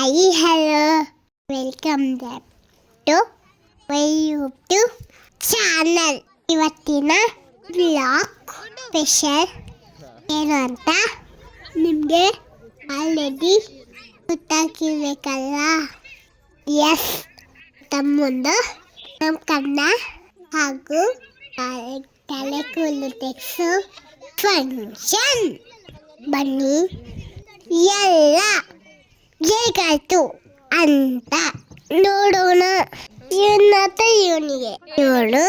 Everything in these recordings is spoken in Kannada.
Hi hello welcome back to YouTube channel ಇವತ್ತಿನ ಬ್ಲಾಗ್ ಸ್ಪೆಷಲ್ ಏನು ಅಂತ ನಿಮಗೆ ಆಲ್ರೆಡಿ ಗೊತ್ತಾಗಿರ್ಬೇಕಲ್ಲ ಎಸ್ ತಮ್ಮೊಂದು ನಮ್ಮ ಕನ್ನ ಹಾಗೂ ತಲೆ ಕೂದಲು ತೆಗ್ಸು ಫಂಕ್ಷನ್ ಬನ್ನಿ. ಎಲ್ಲ ಹೇಗಾಯ್ತು ಅಂತ ನೋಡೋಣ. ಇವನತ್ತ ಇವನಿಗೆ ಇವನು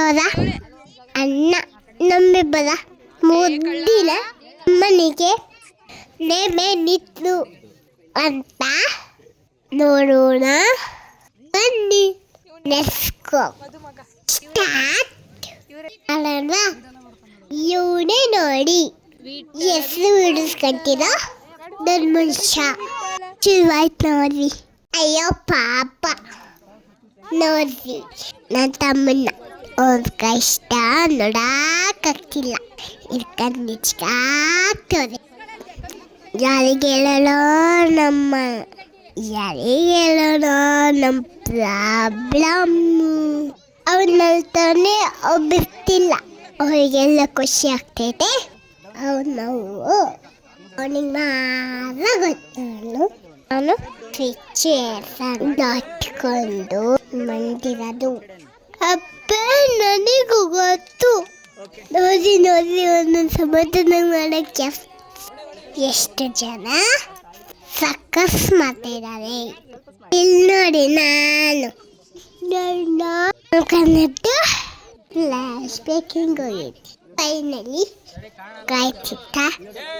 ಅವರ ಅಣ್ಣ, ನಮ್ಮಿಬ್ಬರ ಮುದ್ದಿನ ಮನೆಗೆ ನೇಮೆ ನಿಂತು ಅಂತ ನೋಡೋಣ. ಬನ್ನಿ. ನೆಸ್ಕೋ ಅಲ್ಲ ಇವನೇ ನೋಡಿ. ಹೆಸರು ಬಿಡಿಸ್ಕೊಂತೀರ ನನ್ನ ಮನುಷ್ಯ. ಶುರುವಾಯ್ತು ನೋಡ್ರಿ. ಅಯ್ಯೋ ಪಾಪ. ನೋಡ್ರಿ ನನ್ನ ತಮ್ಮನ್ನ ಅವ್ರ ಕಷ್ಟ ನೋಡಕ್ಕಾಗ್ತಿಲ್ಲ ಇರ್ಕೊಂಡು ನಿಚ್ಕಾಗ್ತದೆ ಯಾರಿಗೆ ಹೇಳೋಣ ನಮ್ಮ, ಯಾರಿಗೆ ಹೇಳೋಣ ನಮ್ಮ ಪ್ರಾಬ್ಲಮ್ಮು ಅವನಲ್ತಾನೆ ಅವ್ರು ಬಿಡ್ತಿಲ್ಲ ಅವರಿಗೆಲ್ಲ ಖುಷಿ ಆಗ್ತೈತೆ. ಅವ್ರು ನಾವು ಅವನಿಗೆ ಗೊತ್ತು ನಾನು ಪಿಕ್ಚರ್ಸ್ ದಾಟ್ಕೊಂಡು ಬಂದಿರೋದು ಅಪ್ಪ ನನಗೂ ಗೊತ್ತು. ನೋಡಿ ನೋಡಿ ಒಂದೊಂದು ಸಮಾಧಾನ ಮಾಡೋಕ್ಕೆ ಎಷ್ಟು ಜನ? ಸಕ್ಕಸ್ ಮಾತಾಡಿದ್ದಾರೆ ಇಲ್ಲಿ ನೋಡಿ ನಾನು. ನಾನು ಕನ್ನಡ ಫ್ಲಾಶ್ ಬೇಕಿಂಗ್ ಹೋಗಿದ್ದೆ ಫೈನಲಿ ಕಾಯ್ತಿತ್ತ.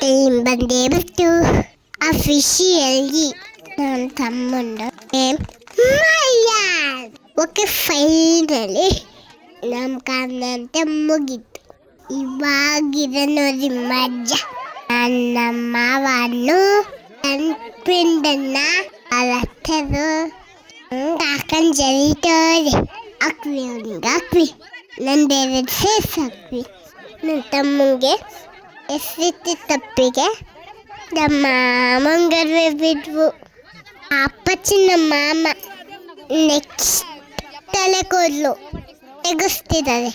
ಟೈಮ್ ಬಂದೇ ಬಿಟ್ಟು ಅಫಿಷಿಯಲಿ ನನ್ನ ತಮ್ಮಂದು ಮಯ್ಯಾನ್ ಓಕೆ ಫೈನಲಿ ನಮ್ಮ ಕನ್ನಡ ಮುಗೀತು ಇವಾಗಿದೆ ನೋಡಿ ಮಜ್ಜಾ ನನ್ನ ಮಾವನ್ನು ನನ್ನ ಫ್ರೆಂಡನ್ನ ಅಲತ್ತರು ಕಾಕನ್ ಜರಿತೋದೆ ಹಾಕ್ವಿ ಅವ್ನಿಗೆ ಹಾಕ್ವಿ ನನ್ನ ಬೇರೆ ಸೇಸ್ ಹಾಕ್ವಿ ನನ್ನ ತಮ್ಮಂಗೆ ಎಸ್ರಿತಿ ತಪ್ಪಿಗೆ ನಮ್ಮ ಮಾಮಂಗರ್ವೆ ಬಿದ್ವು. ಅಪ್ಪಚ್ಚಿ ನಮ್ಮ ಮಾಮ ನೆಕ್ಸ್ಟ್ ತಲೆ ಕೂದಲು ತೆಗಿಸ್ತಿದ್ದಾರೆ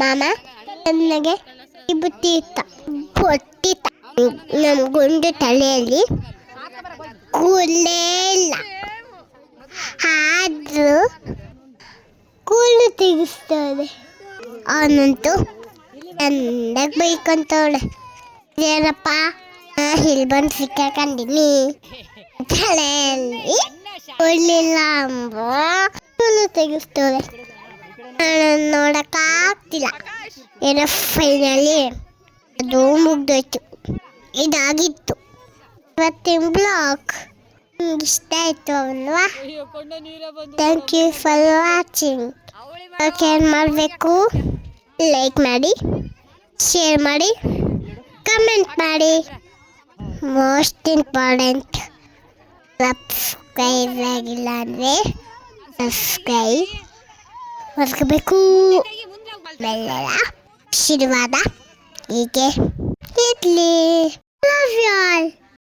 ಮಾಮ, ನನಗೆ ಬುತ್ತಿ ಇತ್ತ. ಬೊಟ್ಟಿತ್ತ ನಮ್ಮ ಗುಂಡು ತಲೆಯಲ್ಲಿ ಕೂಲೇ ಇಲ್ಲ. ಆದರೂ ಕೂದಲು ತೆಗಿಸ್ತಾರೆ ಅವನಂತೂ ಚಂದಾಗಿ ಬೈಕೊಂತವಳೆ. ಏನಪ್ಪ ಇಲ್ಲಿ ಬಂದು ಸಿಕ್ಕಾಕೊಂಡಿನಿ ತಲೆಯಲ್ಲಿ ಕೊಡ್ಲಿಲ್ಲ ಅಂಬ. ತೆಗಿಸ್ತೇವೆ ನೋಡಕ್ಕಾಗ್ತಿಲ್ಲ ಏನೋ ಫೈನಲಿ ಅದು ಮುಗ್ದೋಯ್ತು. ಇದಾಗಿತ್ತು. ಇವತ್ತಿನ ಬ್ಲಾಗ್ ನಿಮ್ಗೆ ಇಷ್ಟ ಆಯ್ತು ಅಲ್ವಾ? Thank you for watching okay ಏನು ಮಾಡಬೇಕು? ಲೈಕ್ ಮಾಡಿ ಶೇರ್ ಮಾಡಿ ಕಮೆಂಟ್ ಮಾಡಿ. ಮೋಸ್ಟ್ ಇಂಪಾರ್ಟೆಂಟ್ ಸಬ್ಸ್ಕ್ರೈಬ್ ಆಗಿಲ್ಲ ಅಂದರೆ ಸಬ್ಸ್ಕ್ರೈಬ್ ಮಾಡ್ಕೋಬೇಕು ಬೆಲ್ಲದ ಆಶೀರ್ವಾದ ಹೀಗೆ ಇರ್ಲಿ ಲವ್ ಯು ಆಲ್